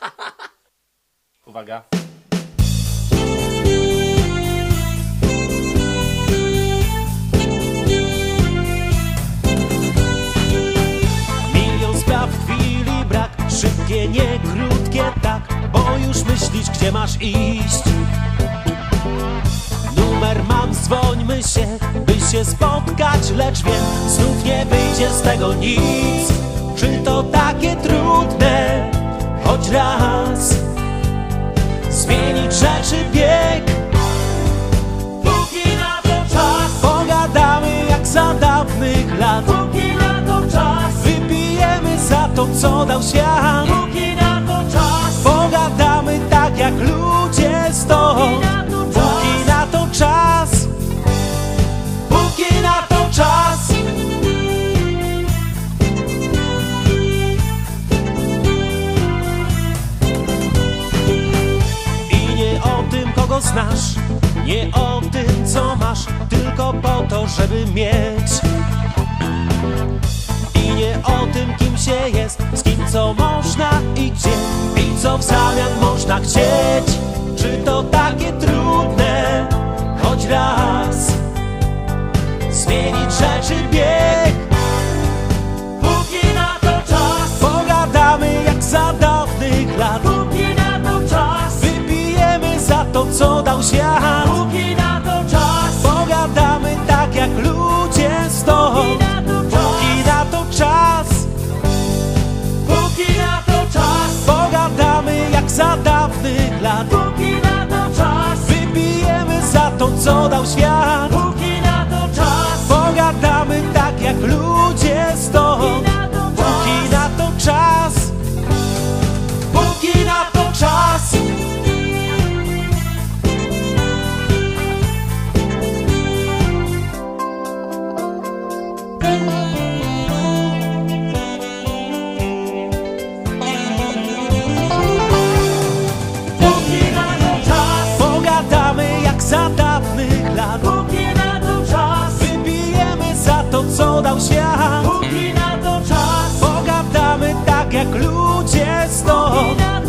Uwaga. Milion spraw w chwili brak Szybkie, nie krótkie tak Bo już myślisz, gdzie masz iść Numer mam, dzwońmy się By się spotkać, lecz wiem Znów nie wyjdzie z tego nic Czy to takie Choć raz. Zmienić rzeczy bieg. Póki na to czas. Pogadamy jak za dawnych lat. Póki na to czas. Wypijemy za to, co dał świat. Póki na to czas. Pogadamy tak jak ludzie stąd kogo znasz? Nie o tym, co masz Tylko po to, żeby mieć. I nie o tym, kim się jest Z kim co można i gdzie. I co w zamian można chcieć? Czy to takie trudne? Choć raz. Zmienić rzeczy bieg to, co dał świat. Póki na to czas. Pogadamy tak jak ludzie stąd Póki na to czas. Póki na to czas. Pogadamy jak za dawnych lat. Póki na to czas. Wypijemy za to, co dał świat za dawnych lat Póki na to czas. Wybijemy za to, co dał świat. Póki na to czas. Pogadamy tak jak ludzie stąd